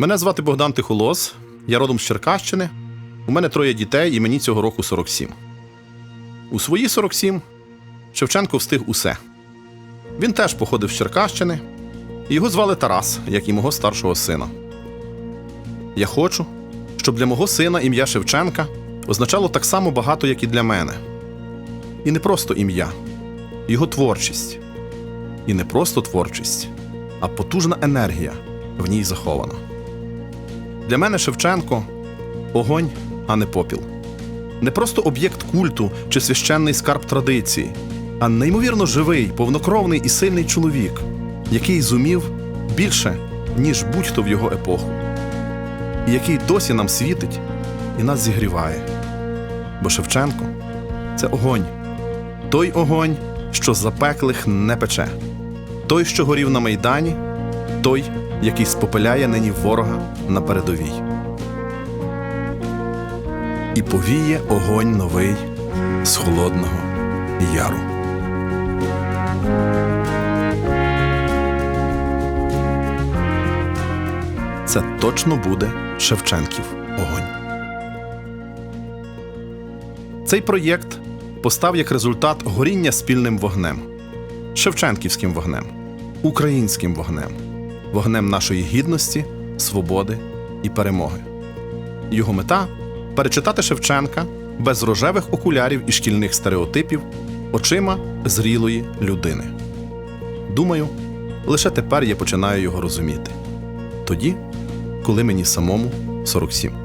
Мене звати Богдан Тихолос, я родом з Черкащини. У мене троє дітей, і мені цього року 47. У свої 47 Шевченко встиг усе. Він теж походив з Черкащини, і його звали Тарас, як і мого старшого сина. Я хочу, щоб для мого сина ім'я Шевченка означало так само багато, як і для мене. І не просто ім'я, його творчість. І не просто творчість, а потужна енергія в ній захована. Для мене Шевченко огонь, а не попіл. Не просто об'єкт культу чи священний скарб традиції, а неймовірно живий, повнокровний і сильний чоловік, який зумів більше, ніж будь-хто в його епоху, і який досі нам світить і нас зігріває. Бо Шевченко це огонь, той огонь, що запеклих не пече, той, що горів на майдані, той, який спопиляє нині ворога на передовій. І повіє огонь новий з холодного яру. Це точно буде Шевченків огонь. Цей проєкт постав як результат горіння спільним вогнем, шевченківським вогнем, українським вогнем, вогнем нашої гідності, свободи і перемоги. Його мета перечитати Шевченка без рожевих окулярів і шкільних стереотипів очима зрілої людини. Думаю, лише тепер я починаю його розуміти. Тоді, коли мені самому 47.